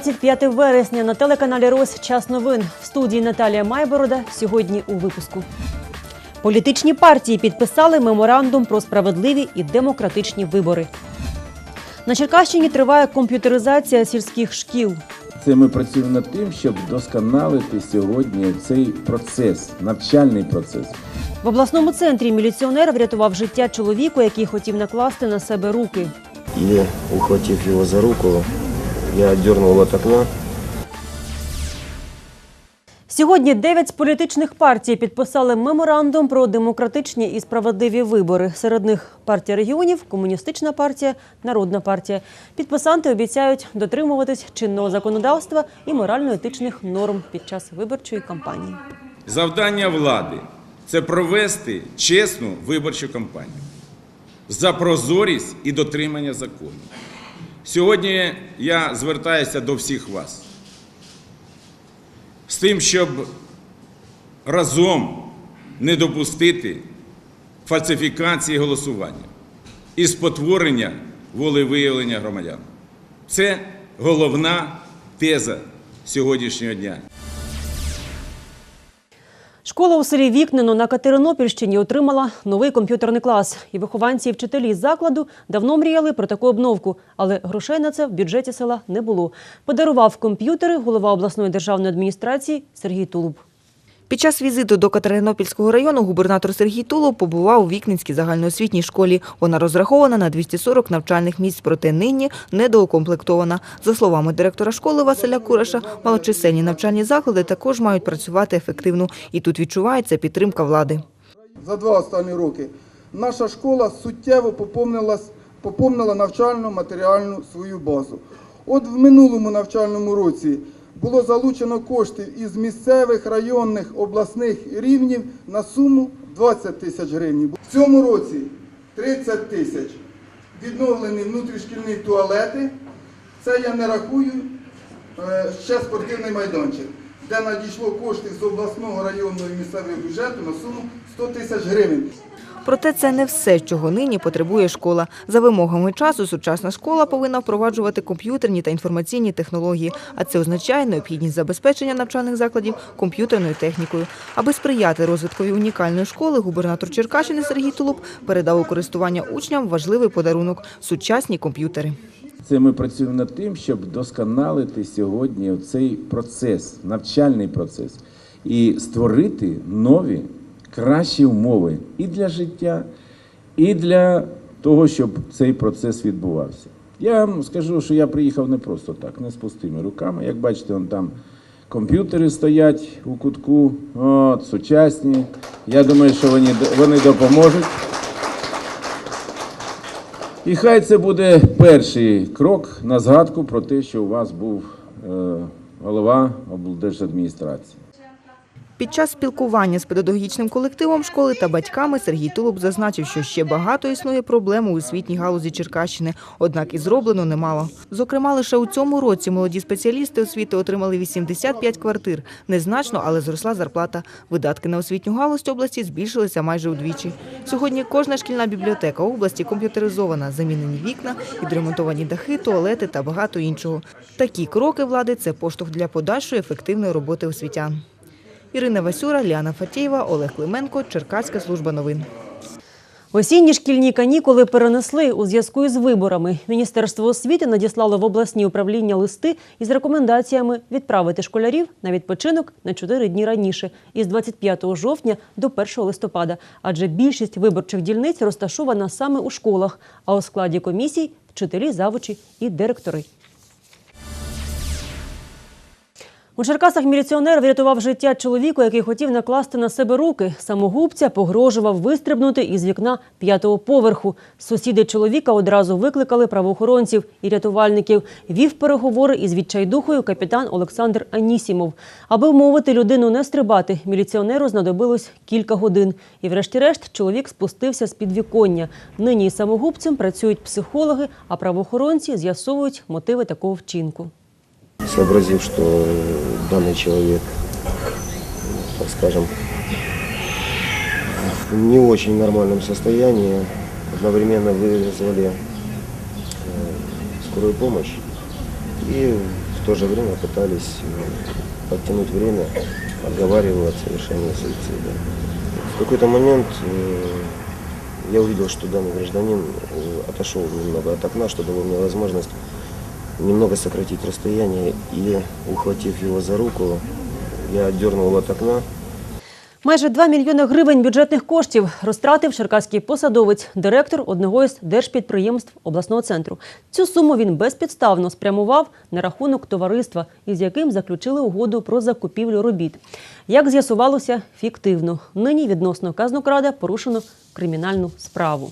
25 вересня на телеканалі Рось час новин. В студії Наталія Майборода. Сьогодні у випуску. Політичні партії підписали меморандум про справедливі і демократичні вибори. На Черкащині триває комп'ютеризація сільських шкіл. Це ми працюємо над тим, щоб досконалити сьогодні цей процес, навчальний процес. В обласному центрі міліціонер врятував життя чоловіку, який хотів накласти на себе руки. И, ухватив его за руку, я отдернул от окна. Сьогодні дев'ять з політичних партій підписали меморандум про демократичні і справедливі вибори. Серед них партія регіонів, комуністична партія, народна партія. Підписанти обіцяють дотримуватись чинного законодавства і морально-етичних норм під час виборчої кампанії. Завдання влади це провести чесну виборчу кампанію за прозорість і дотримання закону. Сьогодні я звертаюся до всіх вас з тим, щоб разом не допустити фальсифікації голосування і спотворення волевиявлення громадян. Це головна теза сьогоднішнього дня. Школа у селі Вікнино на Катеринопільщині отримала новий комп'ютерний клас. І вихованці і вчителі закладу давно мріяли про таку обновку, але грошей на це в бюджеті села не було. Подарував комп'ютери голова обласної державної адміністрації Сергій Тулуб. Під час візиту до Катеринопільського району губернатор Сергій Тулов побував у Вікненській загальноосвітній школі. Вона розрахована на 240 навчальних місць, проте нині недоукомплектована. За словами директора школи Василя Кураша, малочисельні навчальні заклади також мають працювати ефективно. І тут відчувається підтримка влади. за два останні роки наша школа суттєво поповнила, поповнила навчальну матеріальну свою базу. От в минулому навчальному році було залучено коштів із місцевих, районних, обласних рівнів на суму 20 тисяч гривень. В цьому році 30 тисяч відновлені внутрішкільні туалети. Це я не рахую е, ще спортивний майданчик, де надійшло коштів з обласного районного і місцевого бюджету на суму 100 тисяч гривень. Проте це не все, чого нині потребує школа. За вимогами часу сучасна школа повинна впроваджувати комп'ютерні та інформаційні технології, а це означає необхідність забезпечення навчальних закладів комп'ютерною технікою. Аби сприяти розвиткові унікальної школи, губернатор Черкащини Сергій Тулуб передав у користування учням важливий подарунок сучасні комп'ютери. Це ми працюємо над тим, щоб досконалити сьогодні цей процес, навчальний процес, і створити нові, кращі умови і для життя, і для того, щоб цей процес відбувався. Я вам скажу, що я приїхав не просто так, не з пустими руками. Як бачите, вон там комп'ютери стоять у кутку, от, сучасні. Я думаю, що вони, вони допоможуть. І хай це буде перший крок на згадку про те, що у вас був е, голова облдержадміністрації. Під час спілкування з педагогічним колективом школи та батьками Сергій Тулуб зазначив, що ще багато існує проблем у освітній галузі Черкащини, однак і зроблено немало. Зокрема, лише у цьому році молоді спеціалісти освіти отримали 85 квартир. Незначно, але зросла зарплата. Видатки на освітню галузь області збільшилися майже удвічі. Сьогодні кожна шкільна бібліотека області комп'ютеризована, замінені вікна, відремонтовані дахи, туалети та багато іншого. Такі кроки влади це поштовх для подальшої ефективної роботи освітян. Ірина Васюра, Ліана Фатєєва, Олег Клименко, Черкаська служба новин. Осінні шкільні канікули перенесли у зв'язку із виборами. Міністерство освіти надіслало в обласні управління листи із рекомендаціями відправити школярів на відпочинок на 4 дні раніше, із 25 жовтня до 1 листопада. Адже більшість виборчих дільниць розташована саме у школах, а у складі комісій – вчителі, завучі і директори. У Черкасах міліціонер врятував життя чоловіку, який хотів накласти на себе руки. Самогубця погрожував вистрибнути із вікна п'ятого поверху. Сусіди чоловіка одразу викликали правоохоронців і рятувальників. Вів переговори із відчайдухою капітан Олександр Анісімов. Аби вмовити людину не стрибати, міліціонеру знадобилось кілька годин. І врешті-решт чоловік спустився з підвіконня. Нині із самогубцем працюють психологи, а правоохоронці з'ясовують мотиви такого вчинку. Сообразив, что данный человек, так скажем, в не очень нормальном состоянии, одновременно вызвали э, скорую помощь. И в то же время пытались э, подтянуть время, отговаривая от совершения суицида. В какой-то момент э, я увидел, что данный гражданин отошел немного от окна, что дало мне возможность немного сократить расстояние и, ухватив его за руку, я отдернул от окна, Майже 2 мільйони гривень бюджетних коштів розтратив черкаський посадовець, директор одного із держпідприємств обласного центру. Цю суму він безпідставно спрямував на рахунок товариства, із яким заключили угоду про закупівлю робіт. Як з'ясувалося, фіктивно. Нині відносно казнокрада порушено кримінальну справу.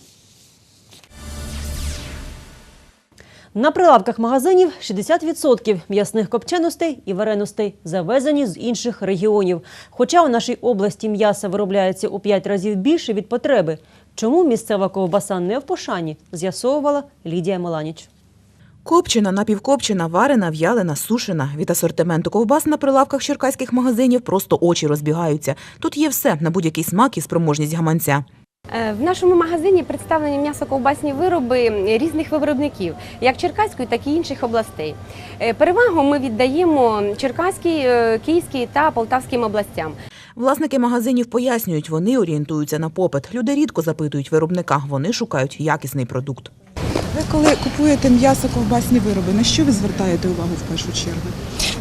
На прилавках магазинів 60% м'ясних копченостей і вареностей завезені з інших регіонів. Хоча у нашій області м'яса виробляється у 5 разів більше від потреби. Чому місцева ковбаса не в пошані, з'ясовувала Лідія Меланіч. Копчена, напівкопчена, варена, в'ялена, сушена. Від асортименту ковбас на прилавках черкаських магазинів просто очі розбігаються. Тут є все на будь-який смак і спроможність гаманця. Е, В нашому магазині представлені м'ясо-ковбасні вироби різних виробників, як Черкаської, так і інших областей. Е, Перевагу ми віддаємо Черкаській, е, Київській та Полтавським областям. Власники магазинів пояснюють, вони орієнтуються на попит. Люди рідко запитують виробника, вони шукають якісний продукт. Ви коли купуєте м'ясо ковбасні вироби, на що ви звертаєте увагу в першу чергу?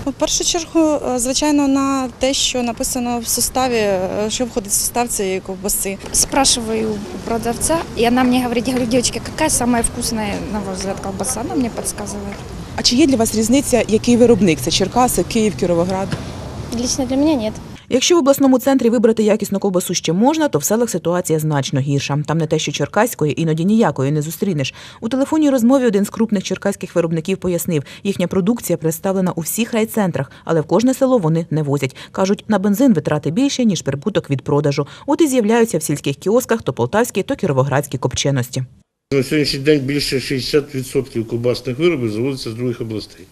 В першу чергу, е, звичайно, на те, що написано в составі, е, що входить в состав цієї ковбаси. спрашиваю у продавца, и она мне говорит, я говорю, девочки, какая самая вкусная, на ваш взгляд, колбаса? Она мне подсказывает. А чи є для вас різниця, який виробник? Це Черкаси, Київ, Кіровоград? Лично для меня нет. Якщо в обласному центрі вибрати якісну ковбасу ще можна, то в селах ситуація значно гірша. Там не те, що черкаської, іноді ніякої не зустрінеш. У телефонній розмові один з крупних черкаських виробників пояснив, їхня продукція представлена у всіх райцентрах, але в кожне село вони не возять. Кажуть, на бензин витрати більше, ніж прибуток від продажу. От і з'являються в сільських кіосках то полтавські, то кіровоградські копченості. На сьогоднішній день більше 60% ковбасних виробів заводиться з других областей.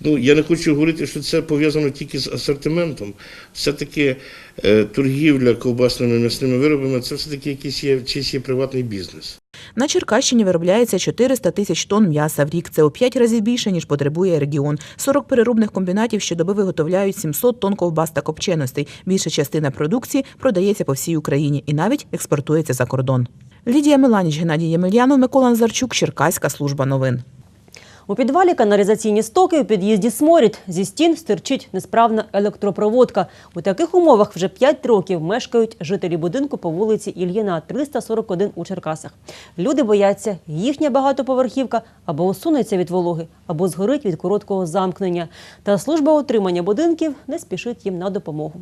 Ну, я не хочу говорити, що це пов'язано тільки з асортиментом. Все-таки е, торгівля ковбасними м'ясними виробами це все-таки якийсь є, чийсь є приватний бізнес. На Черкащині виробляється 400 тисяч тонн м'яса в рік. Це у 5 разів більше, ніж потребує регіон. 40 переробних комбінатів щодоби виготовляють 700 тонн ковбас та копченостей. Більша частина продукції продається по всій Україні і навіть експортується за кордон. Лідія Меланіч, Геннадій Ємельянов, Микола Назарчук, Черкаська служба новин. У підвалі каналізаційні стоки, у під'їзді сморід. Зі стін стирчить несправна електропроводка. У таких умовах вже 5 років мешкають жителі будинку по вулиці Ільїна, 341 у Черкасах. Люди бояться, їхня багатоповерхівка або усунеться від вологи, або згорить від короткого замкнення. Та служба утримання будинків не спішить їм на допомогу.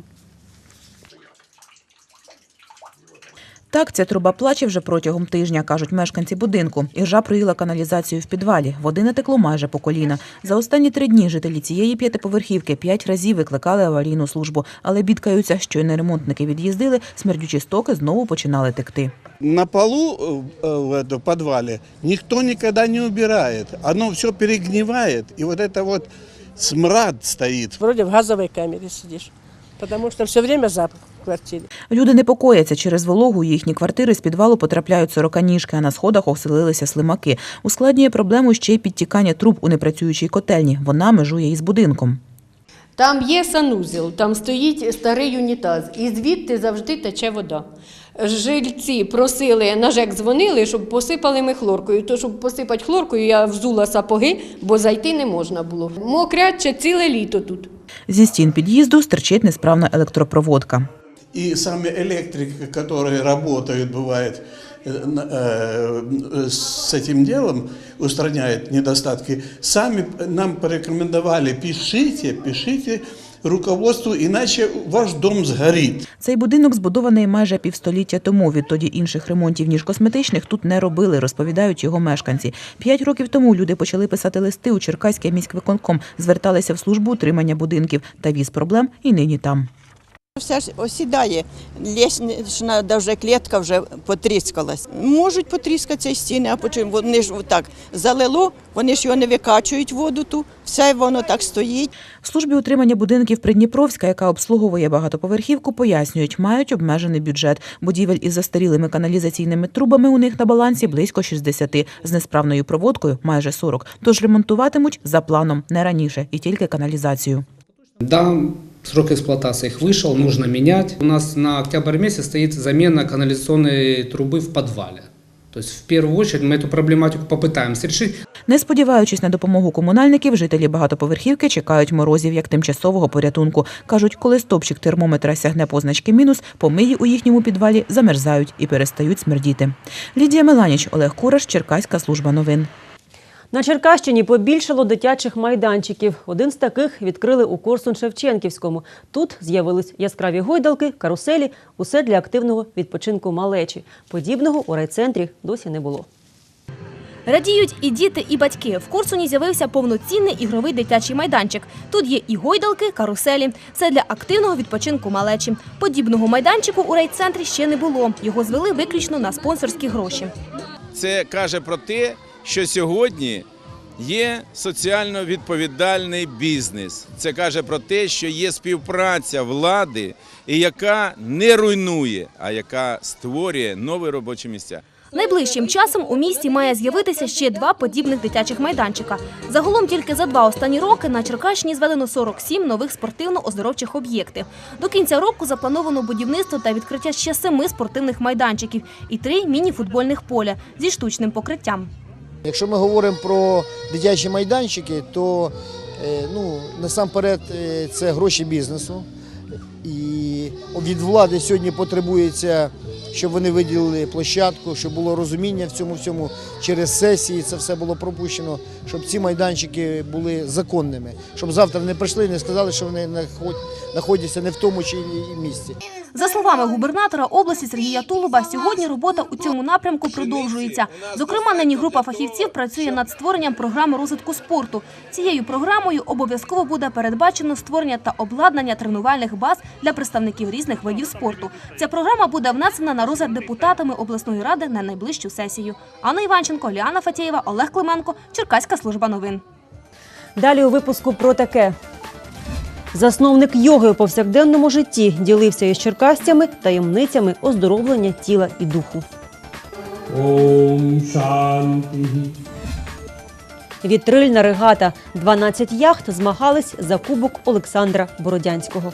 Так, ця труба плаче вже протягом тижня, кажуть мешканці будинку. Іржа проїла каналізацію в підвалі. Води натекло майже по коліна. За останні три дні жителі цієї п'ятиповерхівки п'ять разів викликали аварійну службу, але бідкаються, що й не ремонтники від'їздили, смердючі стоки знову починали текти. На полу э, в этом подвале никто никогда не убирает. Оно все перегнивает, и вот это вот смрад стоит. Вроді в газовій камері сидиш, тому що все время запах в квартирі. Люди непокояться через вологу. Їхні квартири з підвалу потрапляють сороканіжки, а на сходах оселилися слимаки. Ускладнює проблему ще й підтікання труб у непрацюючій котельні. Вона межує із будинком. Там є санузел, там стоїть старий унітаз, і звідти завжди тече вода. Жильці просили, на ЖЕК дзвонили, щоб посипали ми хлоркою. То, щоб посипати хлоркою, я взула сапоги, бо зайти не можна було. Мокряче ціле літо тут. Зі стін під'їзду стирчить несправна електропроводка. И сами электрики, которые работают, бывает, э, на- э, с этим делом, устраняют недостатки, сами нам порекомендовали, пишите, пишите руководству, иначе ваш дом сгорит. Цей будинок збудований майже півстоліття тому. Відтоді інших ремонтів ніж косметичних тут не робили, розповідають його мешканці. П'ять років тому люди почали писати листи у Черкаський міськвиконком, зверталися в службу утримання будинків та віз проблем і нині там. Все ж осідає, лісна вже клітка вже потріскалась. Можуть потріскатися і стіни, а потім вони ж так залило, вони ж його не викачують воду ту, все воно так стоїть. В службі утримання будинків Придніпровська, яка обслуговує багатоповерхівку, пояснюють, мають обмежений бюджет. Будівель із застарілими каналізаційними трубами у них на балансі близько 60, з несправною проводкою майже 40. Тож ремонтуватимуть за планом не раніше і тільки каналізацію. Да, срок эксплуатации их вышел, нужно менять. У нас на октябрь месяц стоит замена канализационной трубы в подвале. То есть в первую очередь мы эту проблематику попытаемся решить. Не сподіваючись на допомогу комунальників, жителі багатоповерхівки чекають морозів як тимчасового порятунку. Кажуть, коли стопчик термометра сягне позначки мінус, помиї у їхньому підвалі замерзають і перестають смердіти. Лідія Меланіч, Олег Кураш, Черкаська служба новин. На Черкащині побільшало дитячих майданчиків. Один з таких відкрили у Корсун-Шевченківському. Тут з'явились яскраві гойдалки, каруселі, усе для активного відпочинку малечі. Подібного у райцентрі досі не було. Радіють і діти, і батьки. В Корсуні з'явився повноцінний ігровий дитячий майданчик. Тут є і гойдалки, каруселі. Це для активного відпочинку малечі. Подібного майданчику у райцентрі ще не було. Його звели виключно на спонсорські гроші. Це каже про те, що сьогодні є соціально відповідальний бізнес. Це каже про те, що є співпраця влади, і яка не руйнує, а яка створює нові робочі місця. Найближчим часом у місті має з'явитися ще два подібних дитячих майданчика. Загалом тільки за два останні роки на Черкащині зведено 47 нових спортивно-оздоровчих об'єктів. До кінця року заплановано будівництво та відкриття ще семи спортивних майданчиків і три міні-футбольних поля зі штучним покриттям. Якщо ми говоримо про дитячі майданчики, то е, ну, насамперед е, це гроші бізнесу. І від влади сьогодні потребується, щоб вони виділили площадку, щоб було розуміння в цьому всьому через сесії. Це все було пропущено, щоб ці майданчики були законними, щоб завтра не прийшли і не сказали, що вони наход- знаходяться не в тому чи місці. За словами губернатора області Сергія Тулуба, сьогодні робота у цьому напрямку продовжується. Зокрема, нині група фахівців працює над створенням програми розвитку спорту. Цією програмою обов'язково буде передбачено створення та обладнання тренувальних баз для представників різних видів спорту. Ця програма буде внесена на розгляд депутатами обласної ради на найближчу сесію. Анна Іванченко, Ліана Фатєєва, Олег Клименко, Черкаська служба новин. Далі у випуску про таке. Засновник йоги у повсякденному житті ділився із черкастями таємницями оздоровлення тіла і духу. Ом Шанті. Вітрильна регата. 12 яхт змагались за кубок Олександра Бородянського.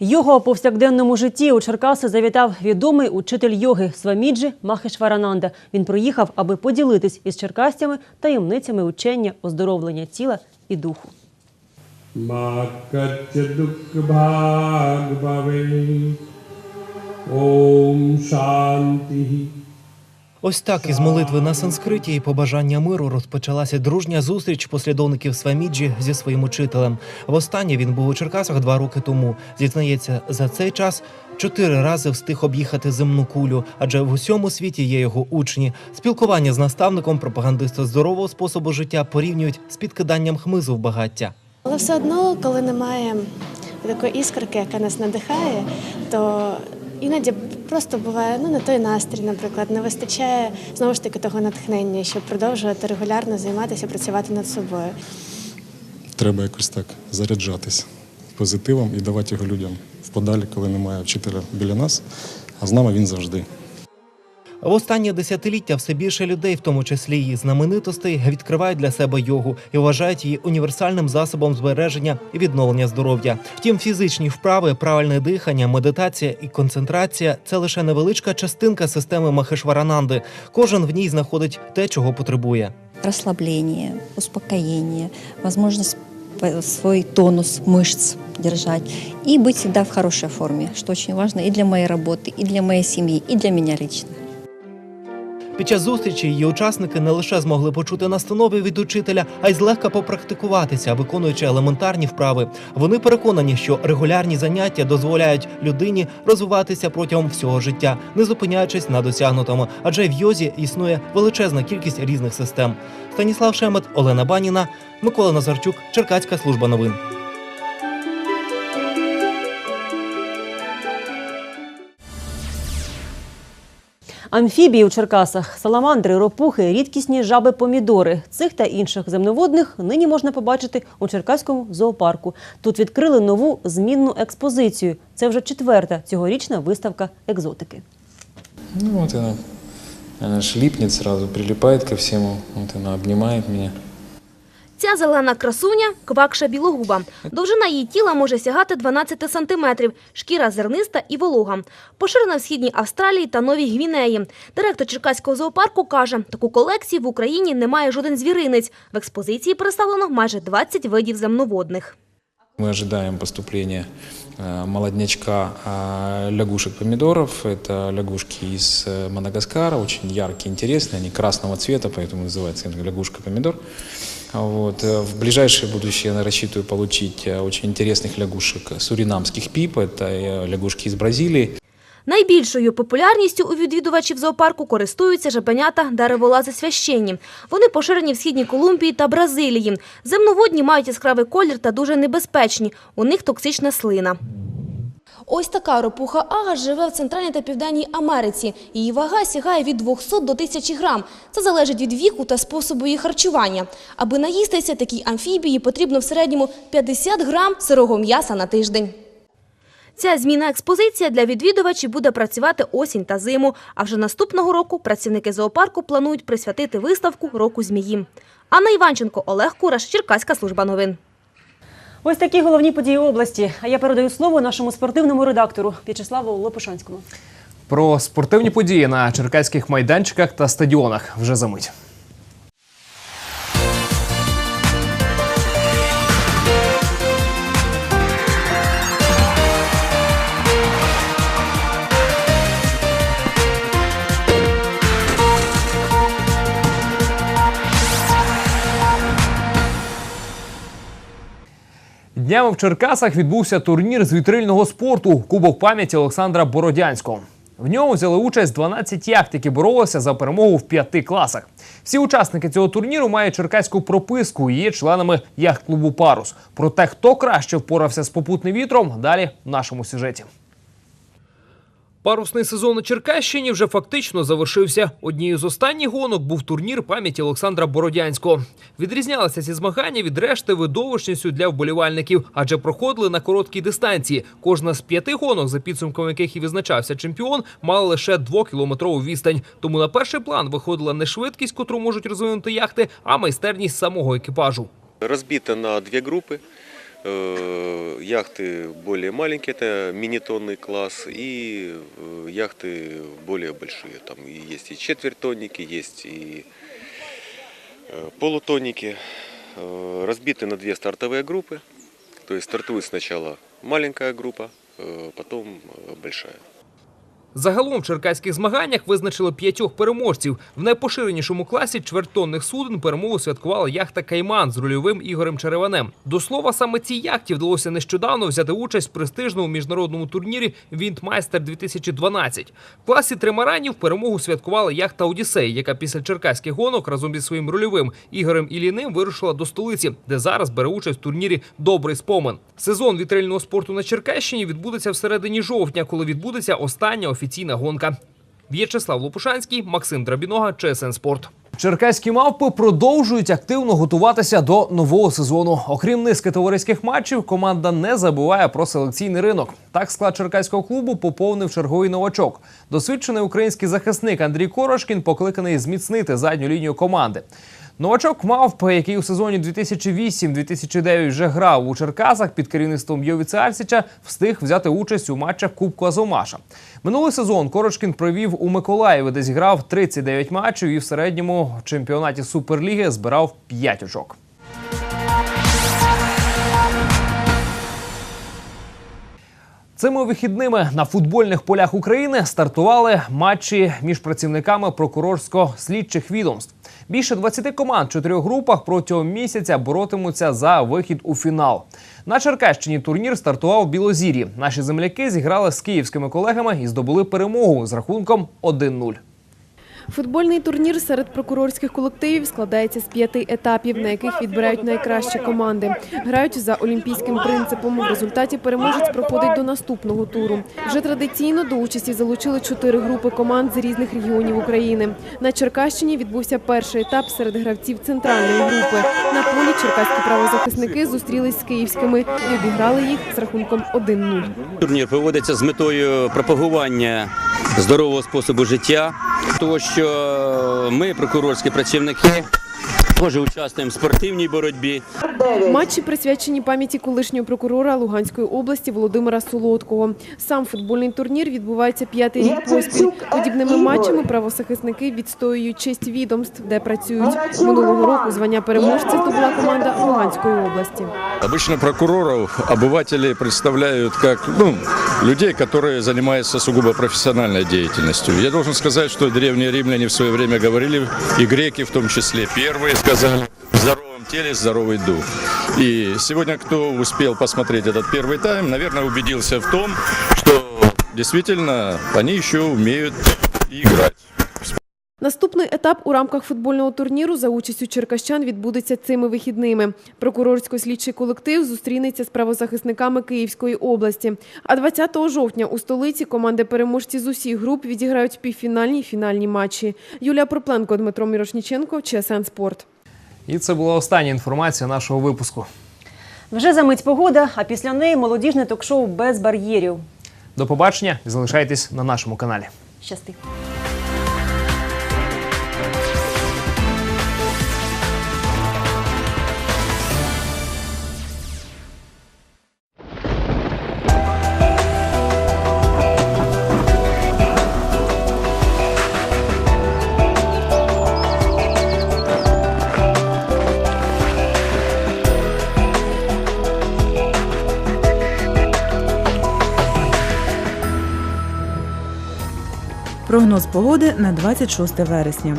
Його повсякденному житті у Черкаси завітав відомий учитель йоги Сваміджі Махешварананда. Він приїхав, аби поділитись із черкасцями таємницями учення, оздоровлення тіла і духу. Ом шанті Ось так із молитви на санскриті і побажання миру розпочалася дружня зустріч послідовників Сваміджі зі своїм учителем. Востаннє він був у Черкасах два роки тому. Зізнається, за цей час чотири рази встиг об'їхати земну кулю, адже в усьому світі є його учні. Спілкування з наставником пропагандиста здорового способу життя порівнюють з підкиданням хмизу в багаття. Але все одно, коли немає такої іскорки, яка нас надихає, то іноді просто буває ну не той настрій, наприклад, не вистачає знову ж таки того натхнення, щоб продовжувати регулярно займатися, працювати над собою. Треба якось так заряджатись позитивом і давати його людям в подалі, коли немає вчителя біля нас, а з нами він завжди. В останнє десятиліття все більше людей, в тому числі і знаменитостей, відкривають для себе йогу і вважають її універсальним засобом збереження і відновлення здоров'я. Втім, фізичні вправи, правильне дихання, медитація і концентрація це лише невеличка частинка системи Махешварананди. Кожен в ній знаходить те, чого потребує. расслабление, успокоение, возможность по- свой тонус мышц держать и быть всегда в хорошей форме, что очень важно и для моей работы, и для моей семьи, и для меня лично. Під час зустрічі її учасники не лише змогли почути настанови від учителя, а й злегка попрактикуватися, виконуючи елементарні вправи. Вони переконані, що регулярні заняття дозволяють людині розвиватися протягом всього життя, не зупиняючись на досягнутому. Адже в йозі існує величезна кількість різних систем. Станіслав Шемет, Олена Баніна, Микола Назарчук, Черкаська служба новин. Амфібії у Черкасах, саламандри, ропухи, рідкісні жаби-помідори. Цих та інших земноводних нині можна побачити у Черкаському зоопарку. Тут відкрили нову змінну експозицію. Це вже четверта цьогорічна виставка екзотики. Ну от вона, вона ж ліпне одразу, прилипає ко всьому, от вона обнімає меня. Ця зелена красуня – квакша білогуба. Довжина її тіла може сягати 12 сантиметрів, шкіра зерниста і волога. Поширена в Східній Австралії та Новій Гвінеї. Директор Черкаського зоопарку каже, таку колекцію в Україні немає жоден звіринець. В експозиції представлено майже 20 видів земноводних. Мы ожидаем поступления э, молоднячка э, лягушек-помидоров. Это лягушки из э, Мадагаскара, очень яркие, интересные. Они красного цвета, поэтому называется лягушка-помидор. Вот. э, В ближайшее будущее я рассчитываю получить э, очень интересных лягушек суринамских пип. Это э, лягушки из Бразилии. Найбільшою популярністю у відвідувачів зоопарку користуються жабенята дереволази священні. Вони поширені в Східній Колумбії та Бразилії. Земноводні мають яскравий колір та дуже небезпечні. У них токсична слина. Ось така ропуха ага живе в Центральній та Південній Америці. Її вага сягає від 200 до 1000 грам. Це залежить від віку та способу її харчування. Аби наїстися такій амфібії, потрібно в середньому 50 грам сирого м'яса на тиждень. Ця зміна експозиція для відвідувачів буде працювати осінь та зиму. А вже наступного року працівники зоопарку планують присвятити виставку року змії. Анна Іванченко, Олег Кураш, Черкаська служба новин. Ось такі головні події області. А я передаю слово нашому спортивному редактору В'ячеславу Лопушанському. Про спортивні події на черкаських майданчиках та стадіонах вже за мить. Днями в Черкасах відбувся турнір з вітрильного спорту Кубок пам'яті Олександра Бородянського. В ньому взяли участь 12 яхт, які боролися за перемогу в п'яти класах. Всі учасники цього турніру мають черкаську прописку і є членами яхт-клубу Парус. Про те, хто краще впорався з попутним вітром, далі в нашому сюжеті. Парусний сезон на Черкащині вже фактично завершився. Однією з останніх гонок був турнір пам'яті Олександра Бородянського. Відрізнялися ці змагання від решти видовищністю для вболівальників, адже проходили на короткій дистанції. Кожна з п'яти гонок, за підсумками яких і визначався чемпіон, мала лише двокілометрову відстань. Тому на перший план виходила не швидкість, котру можуть розвинути яхти, а майстерність самого екіпажу. Разбито на две группы. Э, Яхты более маленькие, это мини-тонный класс, и э, яхты более большие. Там и есть и четвертонники, есть и э, полутонники. Э, Разбиты на две стартовые группы. То есть стартует сначала маленькая группа, э, потом э, большая. Загалом в черкаських змаганнях визначили п'ятьох переможців. В найпоширенішому класі чвертонних суден перемогу святкувала яхта Кайман з рульовим Ігорем Череванем. До слова, саме цій яхті вдалося нещодавно взяти участь в престижному міжнародному турнірі Вінтмайстер 2012. В класі тримаранів перемогу святкувала яхта Одіссей, яка після черкаських гонок разом зі своїм рульовим Ігорем Іліним вирушила до столиці, де зараз бере участь в турнірі Добрий спомин. Сезон вітрильного спорту на Черкащині відбудеться в середині жовтня, коли відбудеться остання офіційна гонка. В'ячеслав Лопушанський, Максим Драбінога, ЧСН Спорт. Черкаські мавпи продовжують активно готуватися до нового сезону. Окрім низки товариських матчів, команда не забуває про селекційний ринок. Так склад черкаського клубу поповнив черговий новачок. Досвідчений український захисник Андрій Корошкін покликаний зміцнити задню лінію команди. Новачок мавп, який у сезоні 2008-2009 вже грав у Черкасах під керівництвом Йовіце Альсіча, встиг взяти участь у матчах Кубку Азовмаша. Минулий сезон Корошкін провів у Миколаєві, де зіграв 39 матчів і в середньому в чемпіонаті Суперліги збирав 5 очок. Цими вихідними на футбольних полях України стартували матчі між працівниками прокурорсько-слідчих відомств. Більше 20 команд в чотирьох групах протягом місяця боротимуться за вихід у фінал. На Черкащині турнір стартував в Білозір'ї. Наші земляки зіграли з київськими колегами і здобули перемогу з рахунком 1-0. Футбольний турнір серед прокурорських колективів складається з п'яти етапів, на яких відбирають найкращі команди. Грають за олімпійським принципом. В результаті переможець проходить до наступного туру. Вже традиційно до участі залучили чотири групи команд з різних регіонів України. На Черкащині відбувся перший етап серед гравців центральної групи. На полі черкаські правозахисники зустрілись з київськими і обіграли їх з рахунком 1-0. Турнір проводиться з метою пропагування здорового способу життя, тому що ми, прокурорські працівники, теж участвуємо в спортивній боротьбі. Матчі присвячені пам'яті колишнього прокурора Луганської області Володимира Солодкого. Сам футбольний турнір відбувається п'ятий рік поспіль. Подібними матчами правозахисники відстоюють честь відомств, де працюють. Минулого року звання переможця здобула команда Луганської області. Обычно прокуроров обыватели представляют как ну, людей, которые занимаются сугубо профессиональной деятельностью. Я должен сказать, что древние римляне в свое время говорили, и греки в том числе, первые сказали, здоровом теле здоровый дух. И сегодня, кто успел посмотреть этот первый тайм, наверное, убедился в том, что действительно они еще умеют играть. Наступний етап у рамках футбольного турніру за участю черкащан відбудеться цими вихідними. Прокурорсько-слідчий колектив зустрінеться з правозахисниками Київської області. А 20 жовтня у столиці команди переможці з усіх груп відіграють півфінальні і фінальні матчі. Юлія Пропленко, Дмитро Мірошніченко, ЧСН Спорт. І це була остання інформація нашого випуску. Вже за мить погода, а після неї молодіжне ток-шоу без бар'єрів. До побачення і залишайтесь на нашому каналі. Щасти. Погоди на 26 вересня.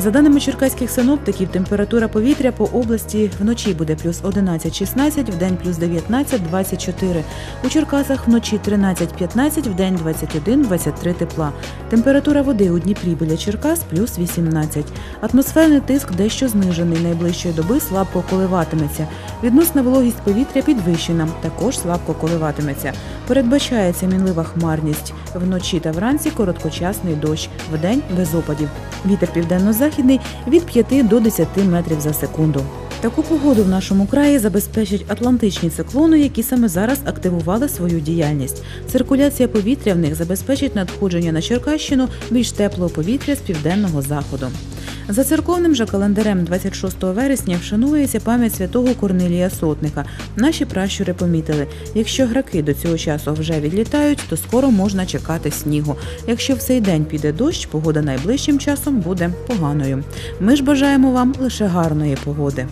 За даними черкаських синоптиків, температура повітря по області вночі буде плюс 11-16, вдень плюс 19-24. У Черкасах вночі 13-15, вдень 21-23 тепла. Температура води у Дніпрі біля Черкас плюс 18. Атмосферний тиск дещо знижений. Найближчої доби слабко коливатиметься. Відносна вологість повітря підвищена, також слабко коливатиметься. Передбачається мінлива хмарність. Вночі та вранці короткочасний дощ, вдень без опадів. Вітер південно-західний від 5 до 10 метрів за секунду. Таку погоду в нашому краї забезпечать атлантичні циклони, які саме зараз активували свою діяльність. Циркуляція повітря в них забезпечить надходження на Черкащину більш теплого повітря з південного заходу. За церковним же календарем 26 вересня вшанується пам'ять святого Корнелія Сотника. Наші пращури помітили, якщо граки до цього часу вже відлітають, то скоро можна чекати снігу. Якщо в цей день піде дощ, погода найближчим часом буде поганою. Ми ж бажаємо вам лише гарної погоди.